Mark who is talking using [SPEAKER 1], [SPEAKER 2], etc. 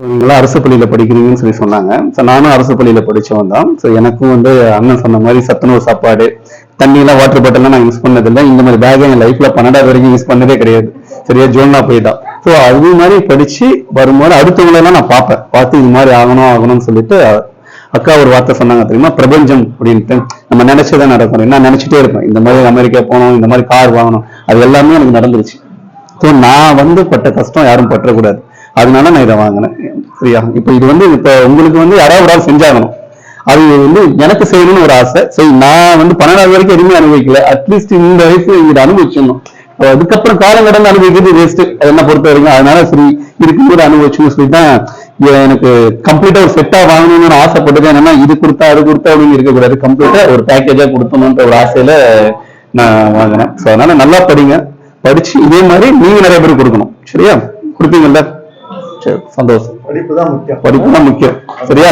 [SPEAKER 1] நீங்களாம் அரசு பள்ளியில் படிக்கிறீங்கன்னு சொல்லி சொன்னாங்க. ஸோ நானும் அரசு பள்ளியில் படித்தவன் தான். ஸோ எனக்கும் வந்து அண்ணன் சொன்ன மாதிரி சத்துணவு சாப்பாடு தண்ணியெல்லாம் வாட்டர் பாட்டிலாம் நான் யூஸ் பண்ணதில்லை. இந்த மாதிரி பேக் என் லைஃப்ல பன்னெண்டாவது வரைக்கும் யூஸ் பண்ணதே கிடையாது. சரியா? ஜோன்னா போயிட்டான் ஸோ அது மாதிரி படிச்சு வரும்போது அடுத்தவங்களெல்லாம் நான் பார்ப்பேன். பார்த்து இது மாதிரி ஆகணும் ஆகணும்னு சொல்லிட்டு அக்கா ஒரு வார்த்தை சொன்னாங்க தெரியுமா? பிரபஞ்சம் அப்படின்ட்டு. நம்ம நினைச்சதான் நடக்கணும். நான் நினைச்சிட்டே இருப்பேன் இந்த மாதிரி அமெரிக்கா போகணும் இந்த மாதிரி கார் வாங்கணும். அது எல்லாமே எனக்கு நடந்துருச்சு. ஸோ நான் வந்து பட்ட கஷ்டம் யாரும் பற்றக்கூடாது. அதனால நான் இதை வாங்கினேன். சரியா? இப்போ இது வந்து இப்போ உங்களுக்கு வந்து யாராவது ஒரு ஆள் செஞ்சாகணும் அது வந்து எனக்கு செய்யணும்னு ஒரு ஆசை. சரி நான் வந்து பன்னெண்டாவது வரைக்கும் எதுவுமே அனுபவிக்கல. அட்லீஸ்ட் இந்த வயசு இதை அனுபவிச்சிடணும். இப்போ அதுக்கப்புறம் காலம் கடந்து அனுபவிக்கிறது வேஸ்ட் என்ன பொறுத்த வரைக்கும்? அதனால சரி இருக்கும்போது அனுபவிச்சுன்னு சொல்லி தான் எனக்கு கம்ப்ளீட்டா ஒரு செட்டா வாங்கணும்னு ஆசைப்பட்டது என்னன்னா இது கொடுத்தா அது கொடுத்தா அப்படின்னு இருக்கக்கூடாது. கம்ப்ளீட்டா ஒரு பேக்கேஜா கொடுத்தணும்ன்ற ஒரு ஆசையில நான் வாங்கினேன். ஸோ அதனால நல்லா படிங்க. படிச்சு இதே மாதிரி நீங்க நிறைய பேர் கொடுக்கணும். சரியா? கொடுப்பீங்கல்ல? சரி சந்தோஷம்.
[SPEAKER 2] படிப்பு தான் முக்கியம்.
[SPEAKER 1] படிப்பு தான் முக்கியம் சரியா